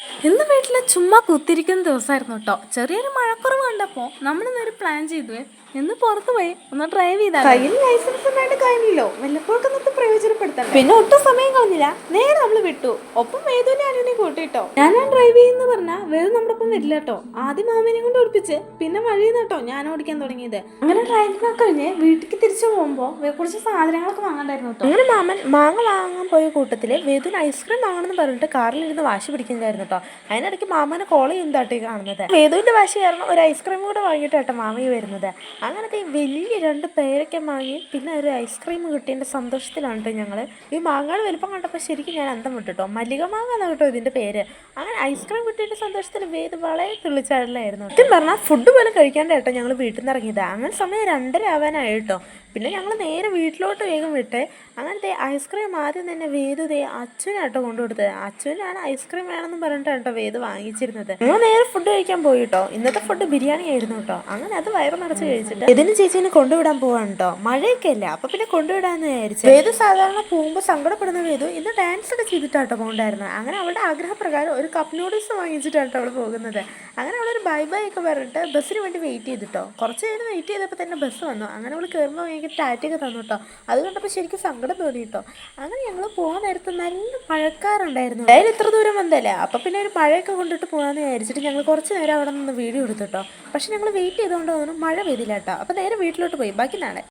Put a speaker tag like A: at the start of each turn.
A: ഇന്ന് വീട്ടിൽ ചുമ്മാ കുത്തിരിക്കുന്ന ദിവസമായിരുന്നു കേട്ടോ. ചെറിയൊരു മഴക്കുറവ് കണ്ടപ്പോൾ നമ്മളിന്നൊരു പ്ലാൻ ചെയ്തു ഇന്ന് പുറത്ത് പോയി ഒന്ന് ഡ്രൈവ് ചെയ്താൽ കയ്യിൽ ലൈസൻസ് ഉണ്ടായിട്ട് കാര്യമില്ലല്ലോ. വല്ലപ്പോഴൊക്കെ നമുക്ക് പ്രയോജനപ്പെടുത്താം പിന്നെ ഒട്ടും സമയം കളഞ്ഞില്ല. നേരെ വിട്ടു. ഒപ്പം വേദുവിനെ അനുവിനെ കൂട്ടിട്ടോ. ഞാൻ ഡ്രൈവ് ചെയ്യുന്ന പറഞ്ഞാ വേദം നമ്മുടെ ഒപ്പം വരില്ല കേട്ടോ ആദ്യം മാമിനെ കൊണ്ട് ഓടിപ്പിച്ച് പിന്നെ വഴിയിൽ കേട്ടോ ഞാൻ ഓടിക്കാൻ തുടങ്ങിയത്. അങ്ങനെ ഡ്രൈവിംഗ് ഒക്കെ കഴിഞ്ഞ് വീട്ടിലേക്ക് തിരിച്ചു പോകുമ്പോൾ കുറച്ച് സാധനങ്ങളൊക്കെ വാങ്ങണ്ടായിരുന്നു അങ്ങനെ മാമൻ മാങ്ങ വാങ്ങാൻ പോയ കൂട്ടത്തിൽ വേദുവിന് ഐസ്ക്രീം വാങ്ങണമെന്ന് പറഞ്ഞിട്ട് കാറിലിരുന്ന് വാശി പിടിക്കുന്നതായിരുന്നു കേട്ടോ അതിനിടയ്ക്ക് മാമനെ കോൾ ചെയ്യുന്നതായിട്ട് കാണുന്നത്. വേദുവിന്റെ വാശി കാരണം ഒരു ഐസ്ക്രീം കൂടെ വാങ്ങിയിട്ട് കേട്ടോ മാമി വരുന്നത്. അങ്ങനത്തെ വലിയ രണ്ട് പേരൊക്കെ വാങ്ങി പിന്നെ ഒരു ഐസ്ക്രീം കിട്ടിയതിന്റെ സന്തോഷത്തിലാണ് കേട്ടോ ഞങ്ങൾ ഈ മാങ്ങയുടെ വലിപ്പം കണ്ടപ്പോൾ ശരിക്കും ഞാൻ അന്തം വിട്ടു കേട്ടോ മല്ലിക മാങ്ങ എന്നാണ് കേട്ടോ ഇതിന്റെ പേര്. അങ്ങനെ ഐസ്ക്രീം കിട്ടിയതിന്റെ സന്തോഷത്തിൽ വേദ വളരെ തുള്ളിച്ചാടലായിരുന്നു സത്യം പറഞ്ഞാൽ ഫുഡ് പോലും കഴിക്കാണ്ട് കേട്ടോ ഞങ്ങൾ വീട്ടിൽ നിന്ന് ഇറങ്ങിയത് അങ്ങനെ സമയം രണ്ടര ആവാനായി കേട്ടോ പിന്നെ ഞങ്ങൾ നേരെ വീട്ടിലോട്ട് വേഗം വിട്ടേ അങ്ങനത്തെ ഐസ്ക്രീം ആദ്യം തന്നെ വേദു ദേ അച്ഛനാട്ടോ കൊണ്ടുകൊടുത്തത്. അച്ഛനാണ് ഐസ്ക്രീം വേണമെന്ന് പറഞ്ഞിട്ട് കേട്ടോ വേദ് വാങ്ങിച്ചിരുന്നത്. ഞങ്ങൾ നേരെ ഫുഡ് കഴിക്കാൻ പോയി കേട്ടോ ഇന്നത്തെ ഫുഡ് ബിരിയാണി ആയിരുന്നു കേട്ടോ. അങ്ങനെ അത് വയറ് നിറച്ച് കഴിച്ചിട്ട് ഇതിന് ചേച്ചീനെ കൊണ്ടുവിടാൻ പോവാണ് കേട്ടോ. മഴയൊക്കെ അല്ല? അപ്പൊ പിന്നെ കൊണ്ടുവിടാന്ന് വിചാരിച്ചു. വേദു സാധാരണ പോകുമ്പോൾ സങ്കടപ്പെടുന്ന വേദു ഇന്ന് ഡാൻസ് ഒക്കെ ചെയ്തിട്ടാട്ടോ പോകണ്ടായിരുന്നത്. അങ്ങനെ അവളുടെ ആഗ്രഹപ്രകാരം ഒരു കപ്പ് നൂഡിൽസ് വാങ്ങിച്ചിട്ടാട്ടോ അവൾ പോകുന്നത്. അങ്ങനെ അവളൊരു ബൈ ബൈ ഒക്കെ പറഞ്ഞിട്ട് ബസ്സിന് വേണ്ടി വെയിറ്റ് ചെയ്തിട്ടോ. കുറച്ച് നേരം വെയിറ്റ് ചെയ്തപ്പോൾ തന്നെ ബസ് വന്നു. അങ്ങനെ അവൾ കയറുമ്പോൾ എനിക്ക് ടാറ്റയൊക്കെ തന്നു കേട്ടോ അത് കണ്ടപ്പോൾ ശരിക്കും സങ്കടം തോന്നി കേട്ടോ അങ്ങനെ ഞങ്ങൾ പോകാൻ നേരത്ത് നല്ല മഴക്കാറുണ്ടായിരുന്നു. അതായത് ഇത്ര ദൂരം വന്നല്ലേ? അപ്പോൾ പിന്നെ ഒരു മഴയൊക്കെ കൊണ്ടിട്ട് പോകാമെന്ന് വിചാരിച്ചിട്ട് ഞങ്ങൾ കുറച്ച് നേരം അവിടെ നിന്ന് വീഡിയോ എടുത്തു പക്ഷെ ഞങ്ങൾ വെയിറ്റ് ചെയ്തുകൊണ്ട് തോന്നുന്നു മഴ പെയ്തില്ല കേട്ടോ അപ്പോൾ നേരെ വീട്ടിലോട്ട് പോയി. ബാക്കി നാളെ.